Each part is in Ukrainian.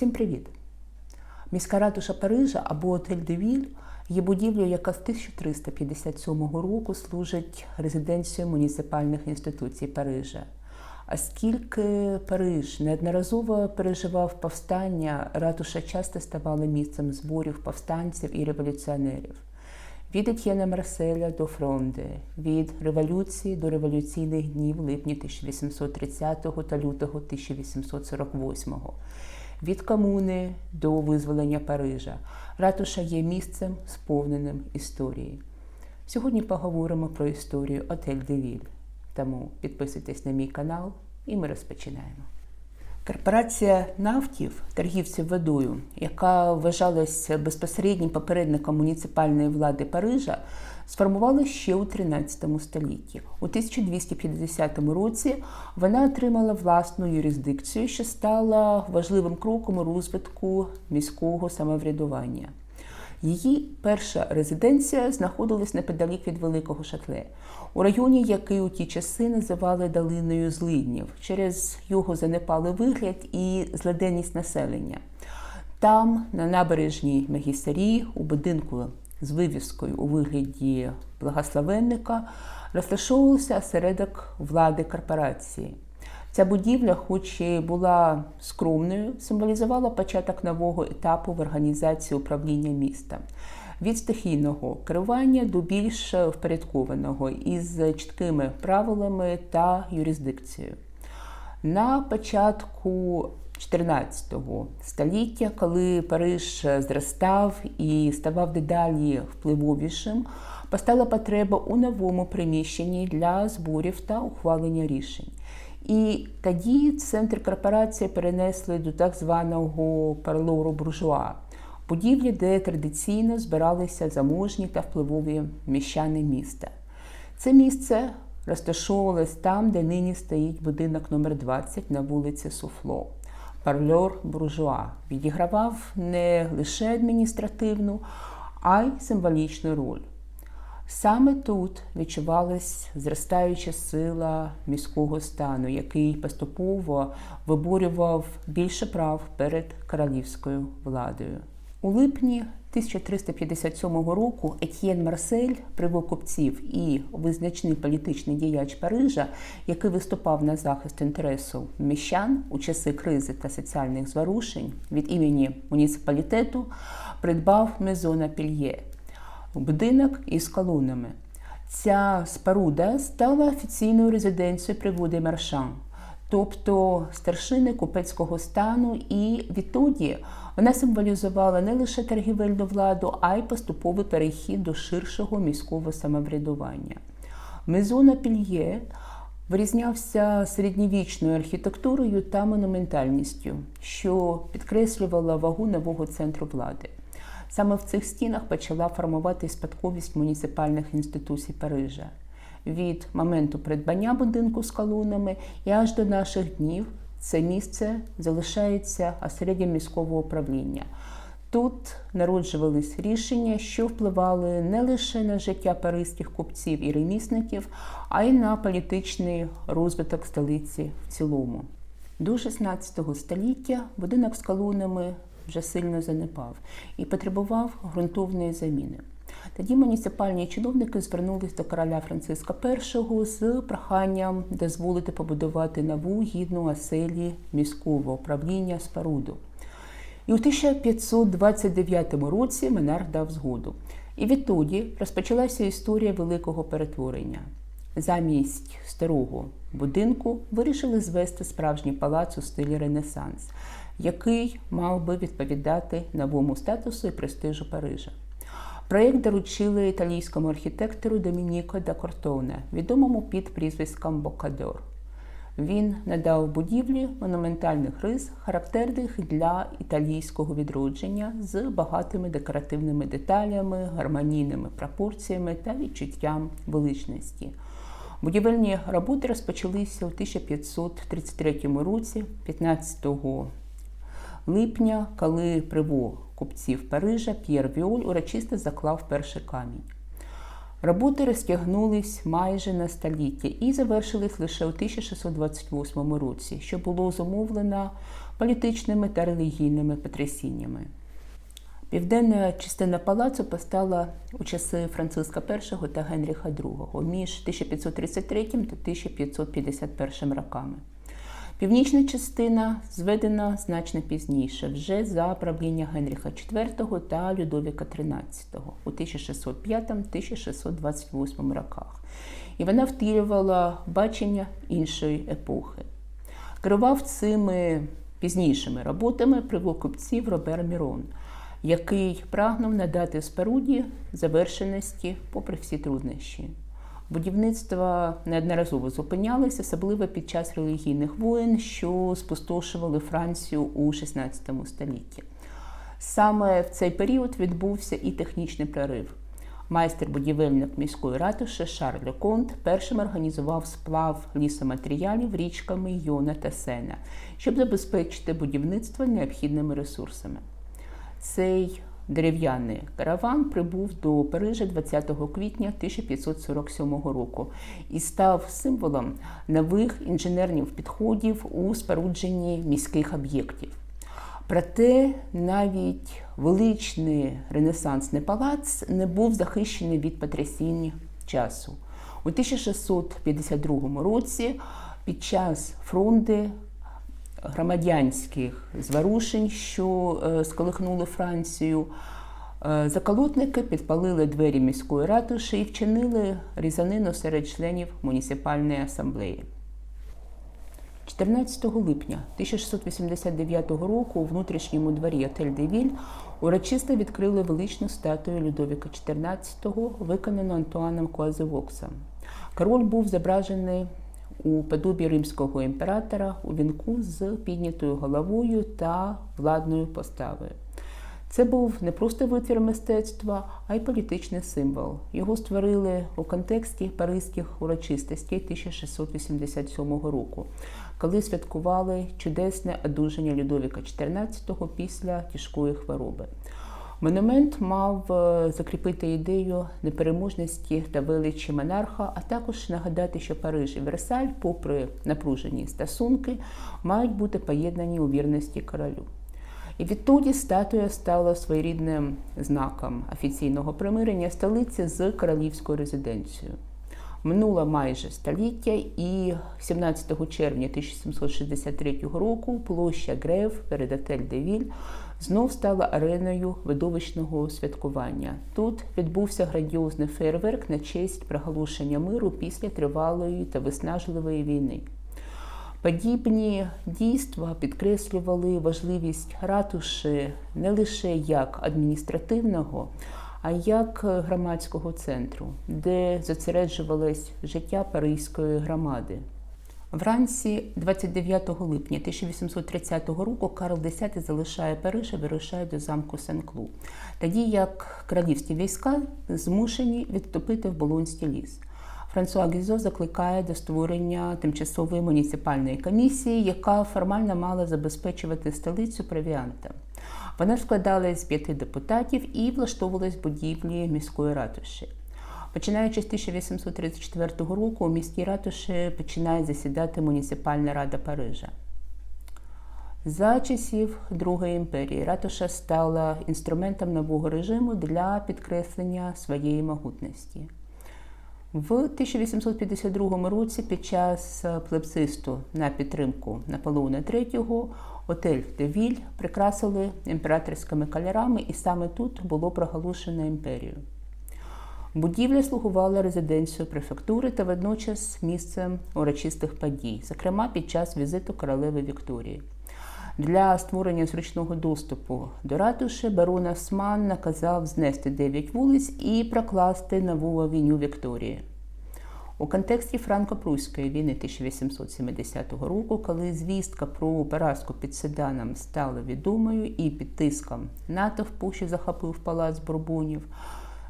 Всім привіт! Міська ратуша Парижа або Отель де Віль є будівлею, яка з 1357 року служить резиденцією муніципальних інституцій Парижа. Оскільки Париж неодноразово переживав повстання, ратуша часто ставала місцем зборів повстанців і революціонерів. Від Етьєна Марселя до Фронде, від революції до революційних днів липня 1830 та лютого 1848, від комуни до визволення Парижа. Ратуша є місцем, сповненим історії. Сьогодні поговоримо про історію Отель де Віль. Тому підписуйтесь на мій канал і ми розпочинаємо. Корпорація нафтів, торгівців водою, яка вважалася безпосереднім попередником муніципальної влади Парижа, сформувалася ще у 13 столітті. У 1250 році вона отримала власну юрисдикцію, що стала важливим кроком у розвитку міського самоврядування. Її перша резиденція знаходилась неподалік від Великого Шатле, у районі, який у ті часи називали долиною злиднів, через його занепалий вигляд і злиденність населення. Там, на набережній Мегісарі, у будинку з вивіскою у вигляді благословенника, розташовувався осередок влади корпорації. Ця будівля, хоч і була скромною, символізувала початок нового етапу в організації управління міста. Від стихійного керування до більш впорядкованого із чіткими правилами та юрисдикцією. На початку 14 століття, коли Париж зростав і ставав дедалі впливовішим, постала потреба у новому приміщенні для зборів та ухвалення рішень. І тоді центр корпорації перенесли до так званого парлору буржуа, будівлі, де традиційно збиралися заможні та впливові міщани міста. Це місце розташовувалось там, де нині стоїть будинок номер 20 на вулиці Суфло. Парльор буржуа відігравав не лише адміністративну, а й символічну роль. Саме тут відчувалась зростаюча сила міського стану, який поступово виборював більше прав перед королівською владою. У липні 1357 року Етьєн Марсель, привок купців і визначний політичний діяч Парижа, який виступав на захист інтересу міщан у часи кризи та соціальних зворушень від імені муніципалітету, придбав Мезона Пільє будинок із колонами. Ця споруда стала офіційною резиденцією приводи Маршан, тобто старшини купецького стану, і відтоді вона символізувала не лише торгівельну владу, а й поступовий перехід до ширшого міського самоврядування. Мезона Пільє вирізнявся середньовічною архітектурою та монументальністю, що підкреслювала вагу нового центру влади. Саме в цих стінах почала формувати спадковість муніципальних інституцій Парижа. Від моменту придбання будинку з колонами і аж до наших днів це місце залишається осереднім міського управління. Тут народжувались рішення, що впливали не лише на життя паризьких купців і ремісників, а й на політичний розвиток столиці в цілому. До 16 століття будинок з колонами вже сильно занепав і потребував ґрунтовної заміни. Тоді муніципальні чиновники звернулись до короля Франциска І з проханням дозволити побудувати нову гідну оселі міського управління споруду. І у 1529 році монарх дав згоду. І відтоді розпочалася історія великого перетворення. Замість старого будинку вирішили звести справжній палац у стилі Ренесанс, який мав би відповідати новому статусу і престижу Парижа. Проєкт доручили італійському архітектору Домініко да Кортоне, відомому під прізвиськом Бокадор. Він надав будівлі монументальних рис, характерних для італійського відродження з багатими декоративними деталями, гармонійними пропорціями та відчуттям величності. Будівельні роботи розпочалися у 1533 році, 15 липня, коли приво купців Парижа П'єр Віоль урочисто заклав перший камінь. Роботи розтягнулись майже на століття і завершились лише у 1628 році, що було зумовлено політичними та релігійними потрясіннями. Південна частина палацу постала у часи Франциска І та Генріха II між 1533 та 1551 роками. Північна частина зведена значно пізніше, вже за правління Генріха IV та Людовіка XIII у 1605-1628 роках. І вона втілювала бачення іншої епохи. Керував цими пізнішими роботами привокупців Робер Мірон, який прагнув надати споруді завершеності попри всі труднощі. Будівництво неодноразово зупинялося, особливо під час релігійних воєн, що спустошували Францію у XVI столітті. Саме в цей період відбувся і технічний прорив. Майстер-будівельник міської ратуші Шарль Леконт першим організував сплав лісоматеріалів річками Йона та Сена, щоб забезпечити будівництво необхідними ресурсами. Цей Дерев'яний караван прибув до Парижа 20 квітня 1547 року і став символом нових інженерних підходів у спорудженні міських об'єктів. Проте навіть величний ренесансний палац не був захищений від потрясінь часу. У 1652 році під час фронти громадянських зворушень, що е, сколихнули Францію. Е, заколотники підпалили двері міської ратуші і вчинили різанину серед членів муніципальної асамблеї. 14 липня 1689 року у внутрішньому дворі Отель Девіль урочисто відкрили величну статую Людовіка XIV, виконану Антуаном Куазевоксом. Король був зображений у подобі римського імператора у вінку з піднятою головою та владною поставою. Це був не просто витвір мистецтва, а й політичний символ. Його створили у контексті паризьких урочистостей 1687 року, коли святкували чудесне одужання Людовіка XIV після тяжкої хвороби. Монумент мав е, закріпити ідею непереможності та величі монарха, а також нагадати, що Париж і Версаль, попри напружені стосунки, мають бути поєднані у вірності королю. І відтоді статуя стала своєрідним знаком офіційного примирення столиці з королівською резиденцією. Минуло майже століття, і 17 червня 1763 року площа Грев перед отель Девіль знов стала ареною видовищного святкування. Тут відбувся грандіозний фейерверк на честь проголошення миру після тривалої та виснажливої війни. Подібні дійства підкреслювали важливість ратуші не лише як адміністративного, а як громадського центру, де зосереджувалось життя Паризької громади. Вранці 29 липня 1830 року Карл X залишає Париж і вирушає до замку Сен-Клу, тоді як королівські війська змушені відступити в Болонський ліс. Франсуа Гізо закликає до створення тимчасової муніципальної комісії, яка формально мала забезпечувати столицю провіантом. Вона складалась з п'яти депутатів і влаштовувалась в будівлі міської ратуші. Починаючи з 1834 року, у міській ратуші починає засідати муніципальна рада Парижа. За часів Другої імперії ратуша стала інструментом нового режиму для підкреслення своєї могутності. В 1852 році під час плебцисту на підтримку Наполеона III отель Девіль прикрасили імператорськими кольорами, і саме тут було проголошено імперію. Будівля слугувала резиденцією префектури та водночас місцем урочистих подій, зокрема під час візиту королеви Вікторії. Для створення зручного доступу до ратуші барон Осман наказав знести 9 вулиць і прокласти нову авеню Вікторії. У контексті франко-пруської війни 1870 року, коли звістка про поразку під Седаном стала відомою і під тиском натовпу, що захопив палац Бурбонів,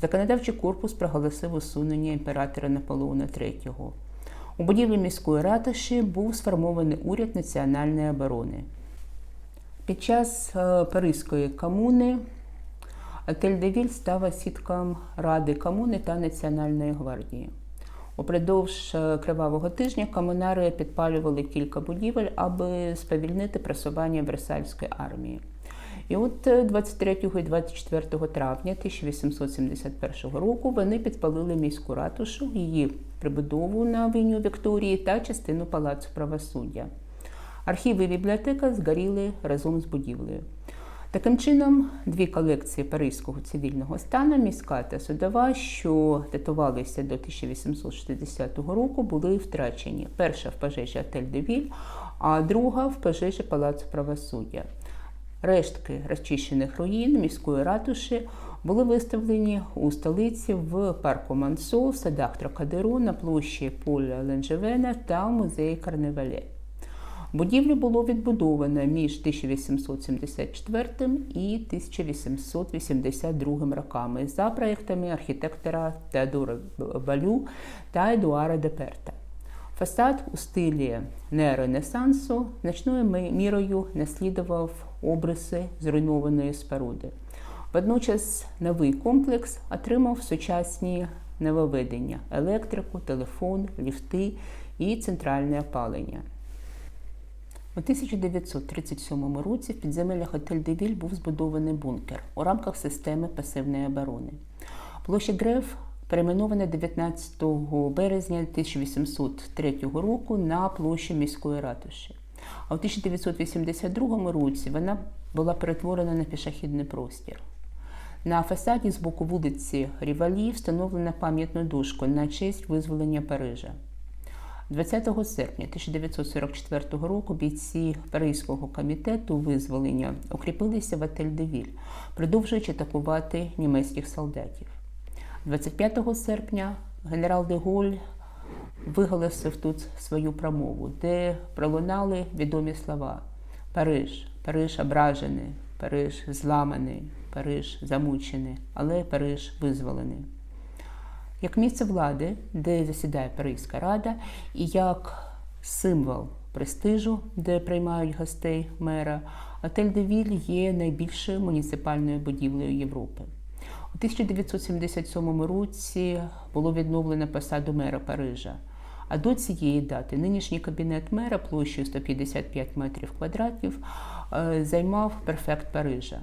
законодавчий корпус проголосив усунення імператора Наполеона III. У будівлі міської ратуші був сформований уряд національної оборони. Під час е, Паризької комуни Девіль став сітком Ради комуни та Національної гвардії. Упродовж е, кривавого тижня комунари підпалювали кілька будівель, аби сповільнити просування Версальської армії. І от е, 23 і 24 травня 1871 року вони підпалили міську ратушу, її прибудову на авеню Вікторії та частину палацу правосуддя. Архіви і бібліотека згоріли разом з будівлею. Таким чином, дві колекції паризького цивільного стану, міська та судова, що датувалися до 1860 року, були втрачені. Перша в пожежі Отель де Віль, а друга в пожежі Палацу правосуддя. Рештки розчищених руїн міської ратуші були виставлені у столиці в парку Мансо, в садах Трокадеру, на площі Поля Ленджевена та в музеї Карневале. Будівлю було відбудовано між 1874 і 1882 роками за проєктами архітектора Теодора Балю та Едуара Деперта. Фасад у стилі неоренесансу значною мірою наслідував обриси зруйнованої споруди. Водночас новий комплекс отримав сучасні нововведення – електрику, телефон, ліфти і центральне опалення. У 1937 році в підземеллях Отель Девіль був збудований бункер у рамках системи пасивної оборони. Площа Греф перейменована 19 березня 1803 року на площу міської ратуші. А у 1982 році вона була перетворена на пішохідний простір. На фасаді з боку вулиці Рівалі встановлена пам'ятну дошку на честь визволення Парижа. 20 серпня 1944 року бійці Паризького комітету визволення укріпилися в Отель Девіль, продовжуючи атакувати німецьких солдатів. 25 серпня генерал де Голь виголосив тут свою промову, де пролунали відомі слова: Париж, Париж ображений, Париж зламаний, Париж замучений, але Париж визволений. Як місце влади, де засідає Паризька рада, і як символ престижу, де приймають гостей мера, Отель де Віль є найбільшою муніципальною будівлею Європи. У 1977 році було відновлено посаду мера Парижа. А до цієї дати нинішній кабінет мера площею 155 метрів квадратів займав префект Парижа.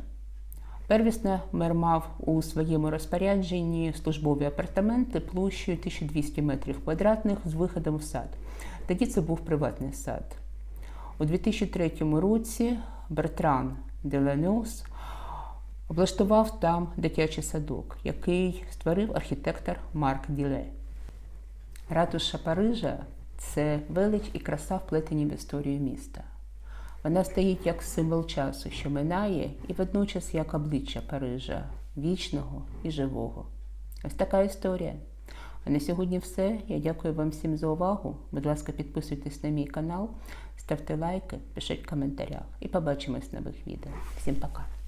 Первісно мер мав у своєму розпорядженні службові апартаменти площею 1200 метрів квадратних з виходом в сад. Тоді це був приватний сад. У 2003 році Бертран Деленос облаштував там дитячий садок, який створив архітектор Марк Діле. Ратуша Парижа це велич і краса вплетені в історію міста. Вона стоїть як символ часу, що минає, і водночас як обличчя Парижа, вічного і живого. Ось така історія. А на сьогодні все. Я дякую вам всім за увагу. Будь ласка, підписуйтесь на мій канал, ставте лайки, пишіть в коментарях і побачимось в нових відео. Всім пока!